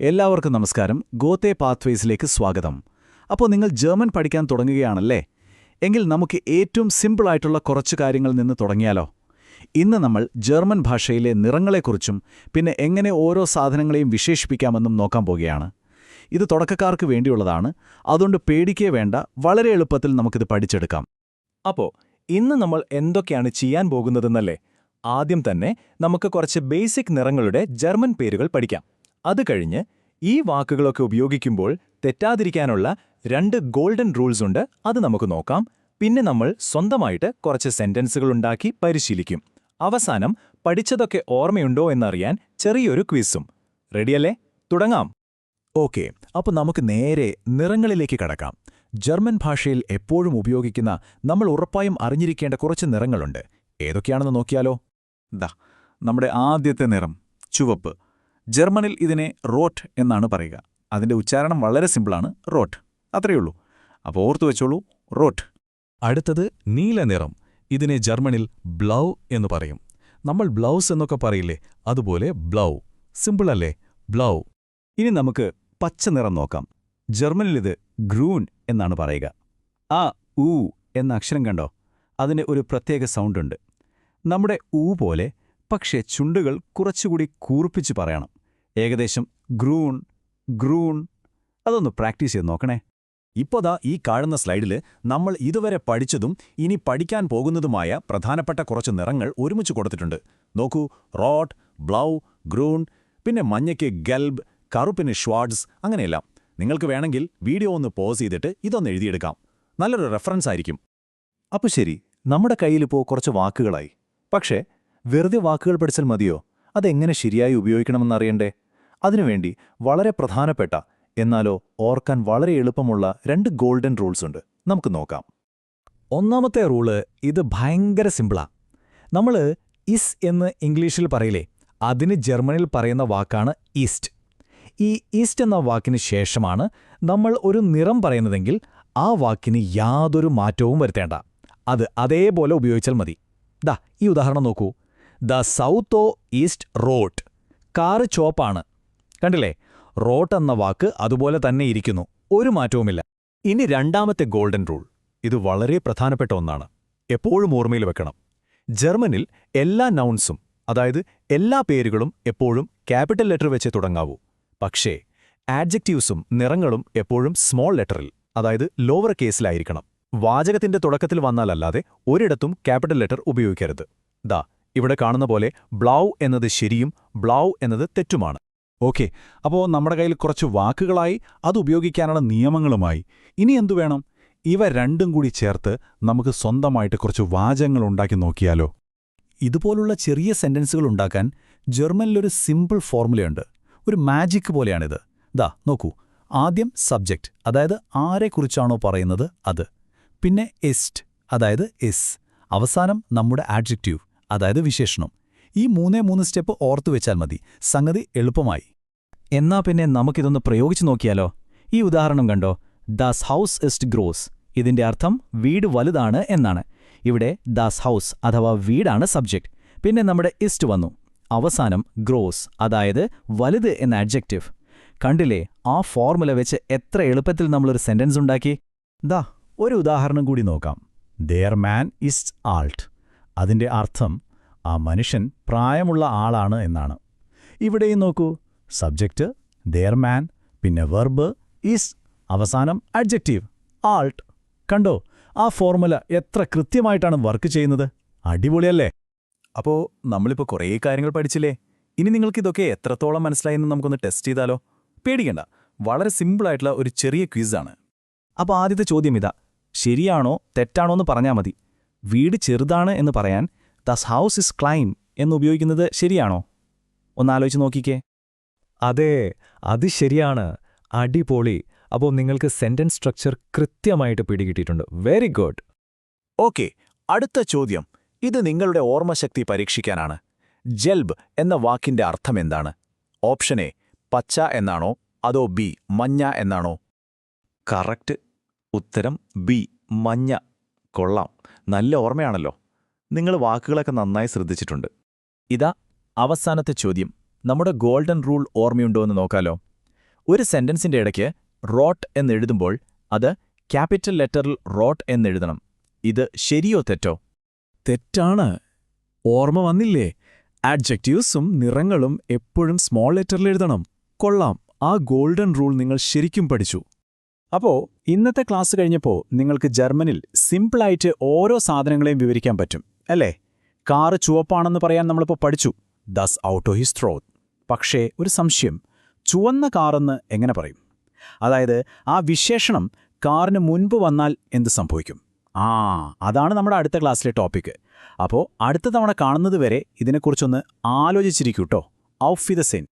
എല്ലാവർക്കും നമസ്കാരം. ഗോത്തെ പാത്വേസിലേക്ക് സ്വാഗതം. അപ്പോൾ നിങ്ങൾ ജർമ്മൻ പഠിക്കാൻ തുടങ്ങുകയാണല്ലേ? എങ്കിൽ നമുക്ക് ഏറ്റവും സിമ്പിളായിട്ടുള്ള കുറച്ച് കാര്യങ്ങളിൽ നിന്ന് തുടങ്ങിയാലോ? ഇന്ന് നമ്മൾ ജർമ്മൻ ഭാഷയിലെ നിറങ്ങളെക്കുറിച്ചും പിന്നെ എങ്ങനെ ഓരോ സാധനങ്ങളെയും വിശേഷിപ്പിക്കാമെന്നും നോക്കാൻ പോകുകയാണ് ഇത് തുടക്കക്കാർക്ക് വേണ്ടിയുള്ളതാണ്. അതുകൊണ്ട് പേടിക്കേ വേണ്ട. വളരെ എളുപ്പത്തിൽ നമുക്കിത് പഠിച്ചെടുക്കാം. അപ്പോൾ ഇന്ന് നമ്മൾ എന്തൊക്കെയാണ് ചെയ്യാൻ പോകുന്നതെന്നല്ലേ? ആദ്യം തന്നെ നമുക്ക് കുറച്ച് ബേസിക് നിറങ്ങളുടെ ജർമ്മൻ പേരുകൾ പഠിക്കാം. അത് കഴിഞ്ഞ് ഈ വാക്കുകളൊക്കെ ഉപയോഗിക്കുമ്പോൾ തെറ്റാതിരിക്കാനുള്ള രണ്ട് ഗോൾഡൻ റൂൾസ് ഉണ്ട് അത് നമുക്ക് നോക്കാം. പിന്നെ നമ്മൾ സ്വന്തമായിട്ട് കുറച്ച് സെന്റൻസുകൾ ഉണ്ടാക്കി പരിശീലിക്കും. അവസാനം പഠിച്ചതൊക്കെ ഓർമ്മയുണ്ടോ എന്നറിയാൻ ചെറിയൊരു ക്വിസും. റെഡിയല്ലേ? തുടങ്ങാം. ഓക്കെ അപ്പോൾ നമുക്ക് നേരെ നിറങ്ങളിലേക്ക് കടക്കാം. ജർമ്മൻ ഭാഷയിൽ എപ്പോഴും ഉപയോഗിക്കുന്ന നമ്മൾ ഉറപ്പായും അറിഞ്ഞിരിക്കേണ്ട കുറച്ച് നിറങ്ങളുണ്ട്. ഏതൊക്കെയാണെന്ന് നോക്കിയാലോ? ദാ നമ്മുടെ ആദ്യത്തെ നിറം ചുവപ്പ്. ജർമ്മനിൽ ഇതിനെ റോട്ട് എന്നാണ് പറയുക. അതിന്റെ ഉച്ചാരണം വളരെ സിമ്പിളാണ് റോട്ട്. അത്രയേ ഉള്ളൂ. അപ്പോൾ ഓർത്തു വെച്ചോളൂ റോട്ട്. അടുത്തത് നീല നിറം. ഇതിനെ ജർമ്മനിൽ ബ്ലൗ എന്ന് പറയും. നമ്മൾ ബ്ലൗസ് എന്നൊക്കെ പറയില്ലേ അതുപോലെ ബ്ലൗ. സിമ്പിളല്ലേ ബ്ലൗ. ഇനി നമുക്ക് പച്ച നിറം നോക്കാം. ജർമ്മനിൽ ഇത് ഗ്രൂൻ എന്നാണ് പറയുക. ആ ഊ എന്ന അക്ഷരം കണ്ടോ? അതിന് ഒരു പ്രത്യേക സൗണ്ടുണ്ട് നമ്മുടെ ഊ പോലെ പക്ഷേ ചുണ്ടുകൾ കുറച്ചുകൂടി കൂർപ്പിച്ച് പറയണം. ഏകദേശം ഗ്രൂൺ ഗ്രൂൺ. അതൊന്ന് പ്രാക്ടീസ് ചെയ്ത് നോക്കണേ. ഇപ്പോതാ ഈ കാണുന്ന സ്ലൈഡിൽ നമ്മൾ ഇതുവരെ പഠിച്ചതും ഇനി പഠിക്കാൻ പോകുന്നതുമായ പ്രധാനപ്പെട്ട കുറച്ച് നിറങ്ങൾ ഒരുമിച്ച് കൊടുത്തിട്ടുണ്ട്. നോക്കൂ റോട്ട് ബ്ലൗ ഗ്രൂൺ പിന്നെ മഞ്ഞയ്ക്ക് ഗൽബ് കറുപ്പിന് ഷ്വാഡ്സ് അങ്ങനെയെല്ലാം. നിങ്ങൾക്ക് വേണമെങ്കിൽ വീഡിയോ ഒന്ന് പോസ് ചെയ്തിട്ട് ഇതൊന്ന് എഴുതിയെടുക്കാം. നല്ലൊരു റെഫറൻസ് ആയിരിക്കും. അപ്പോൾ ശരി നമ്മുടെ കയ്യിലിപ്പോൾ കുറച്ച് വാക്കുകളായി. പക്ഷേ വെറുതെ വാക്കുകൾ പഠിച്ചാൽ മതിയോ? അതെങ്ങനെ ശരിയായി ഉപയോഗിക്കണമെന്നറിയണ്ടേ? അതിനുവേണ്ടി വളരെ പ്രധാനപ്പെട്ട എന്നാലോ ഓർക്കാൻ വളരെ എളുപ്പമുള്ള രണ്ട് ഗോൾഡൻ റൂൾസ് ഉണ്ട്. നമുക്ക് നോക്കാം. ഒന്നാമത്തെ റൂൾ ഇത് ഭയങ്കര സിമ്പിളാ. നമ്മൾ ഇസ് എന്ന് ഇംഗ്ലീഷിൽ പറയില്ലേ അതിന് ജർമ്മനിൽ പറയുന്ന വാക്കാണ് ഈസ്റ്റ് ഈ ഈസ്റ്റ് എന്ന വാക്കിന് ശേഷമാണ് നമ്മൾ ഒരു നിറം പറയുന്നതെങ്കിൽ ആ വാക്കിന് യാതൊരു മാറ്റവും വരുത്തേണ്ട. അത് അതേപോലെ ഉപയോഗിച്ചാൽ മതി. ദാ ഈ ഉദാഹരണം നോക്കൂ. ദ സൗത്ത് ഈസ്റ്റ് റോട്ട് കാറ് ചോപ്പാണ്. കണ്ടില്ലേ? റോട്ട് എന്ന വാക്ക് അതുപോലെ തന്നെ ഇരിക്കുന്നു. ഒരു മാറ്റവുമില്ല. ഇനി രണ്ടാമത്തെ ഗോൾഡൻ റൂൾ. ഇത് വളരെ പ്രധാനപ്പെട്ട ഒന്നാണ്. എപ്പോഴും ഓർമ്മയിൽ വെക്കണം. ജർമ്മനിൽ എല്ലാ നൗൺസും അതായത് എല്ലാ പേരുകളും എപ്പോഴും ക്യാപിറ്റൽ ലെറ്റർ വെച്ച് തുടങ്ങാവൂ. പക്ഷേ ആഡ്ജക്റ്റീവ്സും നിറങ്ങളും എപ്പോഴും സ്മോൾ ലെറ്ററിൽ അതായത് ലോവർ കേസിലായിരിക്കണം വാചകത്തിന്റെ തുടക്കത്തിൽ വന്നാലല്ലാതെ ഒരിടത്തും ക്യാപിറ്റൽ ലെറ്റർ ഉപയോഗിക്കരുത്. ദാ ഇവിടെ കാണുന്ന പോലെ ബ്ലൗ എന്നത് ശരിയും ബ്ലൗ എന്നത് തെറ്റുമാണ്. ഓക്കെ അപ്പോൾ നമ്മുടെ കയ്യിൽ കുറച്ച് വാക്കുകളായി അത് ഉപയോഗിക്കാനുള്ള നിയമങ്ങളുമായി. ഇനി എന്തു വേണം? ഇവ രണ്ടും കൂടി ചേർത്ത് നമുക്ക് സ്വന്തമായിട്ട് കുറച്ച് വാചകങ്ങൾ ഉണ്ടാക്കി നോക്കിയാലോ? ഇതുപോലുള്ള ചെറിയ സെന്റൻസുകൾ ഉണ്ടാക്കാൻ ജർമ്മനിലൊരു സിമ്പിൾ ഫോർമുലയുണ്ട്. ഒരു മാജിക് പോലെയാണിത്. ദാ നോക്കൂ. ആദ്യം സബ്ജക്റ്റ് അതായത് ആരെക്കുറിച്ചാണോ പറയുന്നത് അത്. പിന്നെ എസ്റ്റ് അതായത് എസ്. അവസാനം നമ്മുടെ ആഡ്ജക്റ്റീവ് അതായത് വിശേഷണം. ഈ മൂന്നേ മൂന്ന് സ്റ്റെപ്പ് ഓർത്തു വെച്ചാൽ മതി. സംഗതി എളുപ്പമായി. എന്നാ പിന്നെ നമുക്കിതൊന്ന് പ്രയോഗിച്ചു നോക്കിയാലോ? ഈ ഉദാഹരണം കണ്ടോ? ദാസ് ഹൗസ് ഇസ്റ്റ് ഗ്രോസ്. ഇതിന്റെ അർത്ഥം വീട് വലുതാണ് എന്നാണ്. ഇവിടെ ദാസ് ഹൗസ് അഥവാ വീടാണ് സബ്ജക്റ്റ് പിന്നെ നമ്മുടെ ഇസ്റ്റ് വന്നു. അവസാനം ഗ്രോസ് അതായത് വലുത് എന്ന അഡ്ജക്റ്റീവ്. കണ്ടില്ലേ ആ ഫോർമുല വെച്ച് എത്ര എളുപ്പത്തിൽ നമ്മളൊരു സെന്റൻസ് ഉണ്ടാക്കി? ദാ ഒരു ഉദാഹരണം കൂടി നോക്കാം. ദെയർ മാൻ ഇസ്റ്റ് ആൾട്ട് അതിന്റെ അർത്ഥം ആ മനുഷ്യൻ പ്രായമുള്ള ആളാണ് എന്നാണ്. ഇവിടെയും നോക്കൂ. സബ്ജക്റ്റ് ദെയർ മാൻ പിന്നെ വെർബ് ഈസ് അവസാനം അഡ്ജക്റ്റീവ് ആൾട്ട് കണ്ടോ? ആ ഫോർമുല എത്ര കൃത്യമായിട്ടാണ് വർക്ക് ചെയ്യുന്നത്? അടിപൊളിയല്ലേ? അപ്പോ നമ്മളിപ്പോൾ കുറേ കാര്യങ്ങൾ പഠിച്ചില്ലേ? ഇനി നിങ്ങൾക്ക് ഇതൊക്കെ എത്രത്തോളം മനസ്സിലായെന്ന് നമുക്കൊന്ന് ടെസ്റ്റ് ചെയ്താലോ? പേടിക്കണ്ട. വളരെ സിമ്പിളായിട്ടുള്ള ഒരു ചെറിയ ക്വിസാണ് അപ്പോൾ ആദ്യത്തെ ചോദ്യം ഇതാ. ശരിയാണോ തെറ്റാണോ എന്ന് പറഞ്ഞാൽ മതി. വീട് ചെറുതാണ് എന്ന് പറയാൻ ദസ് ഹൗസ് ഇസ് ക്ലൈം എന്നുപയോഗിക്കുന്നത് ശരിയാണോ? ഒന്നാലോചിച്ച് നോക്കിക്കേ. അതെ അത് ശരിയാണ്. അടിപൊളി. അപ്പോൾ നിങ്ങൾക്ക് സെന്റൻസ് സ്ട്രക്ചർ കൃത്യമായിട്ട് പിടികിട്ടിയിട്ടുണ്ട്. Very good. ഓക്കെ അടുത്ത ചോദ്യം. ഇത് നിങ്ങളുടെ ഓർമ്മശക്തി പരീക്ഷിക്കാനാണ്. ജൽബ് എന്ന വാക്കിന്റെ അർത്ഥം എന്താണ്? ഓപ്ഷൻ എ പച്ച എന്നാണോ? അതോ ബി മഞ്ഞ എന്നാണോ? കറക്റ്റ് ഉത്തരം ബി മഞ്ഞ. കൊള്ളാം. നല്ല ഓർമ്മയാണല്ലോ. നിങ്ങൾ വാക്കുകളൊക്കെ നന്നായി ശ്രദ്ധിച്ചിട്ടുണ്ട്. ഇതാ അവസാനത്തെ ചോദ്യം. നമ്മുടെ ഗോൾഡൻ റൂൾ ഓർമ്മയുണ്ടോ എന്ന് നോക്കാലോ. ഒരു സെന്റൻസിന്റെ ഇടയ്ക്ക് റോട്ട് എന്നെഴുതുമ്പോൾ അത് ക്യാപിറ്റൽ ലെറ്ററിൽ റോട്ട് എന്നെഴുതണം ഇത് ശരിയോ തെറ്റോ? തെറ്റാണ്. ഓർമ്മ വന്നില്ലേ? ആഡ്ജക്റ്റീവ്സും നിറങ്ങളും എപ്പോഴും സ്മോൾ ലെറ്ററിൽ എഴുതണം. കൊള്ളാം. ആ ഗോൾഡൻ റൂൾ നിങ്ങൾ ശരിക്കും പഠിച്ചു. അപ്പോ ഇന്നത്തെ ക്ലാസ് കഴിഞ്ഞപ്പോൾ നിങ്ങൾക്ക് ജർമ്മനിൽ സിമ്പിളായിട്ട് ഓരോ സാധനങ്ങളെയും വിവരിക്കാൻ പറ്റും. അല്ലേ? കാറ് ചുവപ്പാണെന്ന് പറയാൻ നമ്മളിപ്പോൾ പഠിച്ചു. ദസ് ഔട്ടോ ഹിസ് ത്രോത്ത് പക്ഷേ ഒരു സംശയം. ചുവന്ന കാറെന്ന് എങ്ങനെ പറയും? അതായത് ആ വിശേഷണം കാറിന് മുൻപ് വന്നാൽ എന്ത് സംഭവിക്കും? ആ അതാണ് നമ്മുടെ അടുത്ത ക്ലാസ്സിലെ ടോപ്പിക്ക് അപ്പോൾ അടുത്ത തവണ കാണുന്നത് വരെ ഇതിനെക്കുറിച്ചൊന്ന് ആലോചിച്ചിരിക്കൂട്ടോ ഔഫ് ദ സെൻ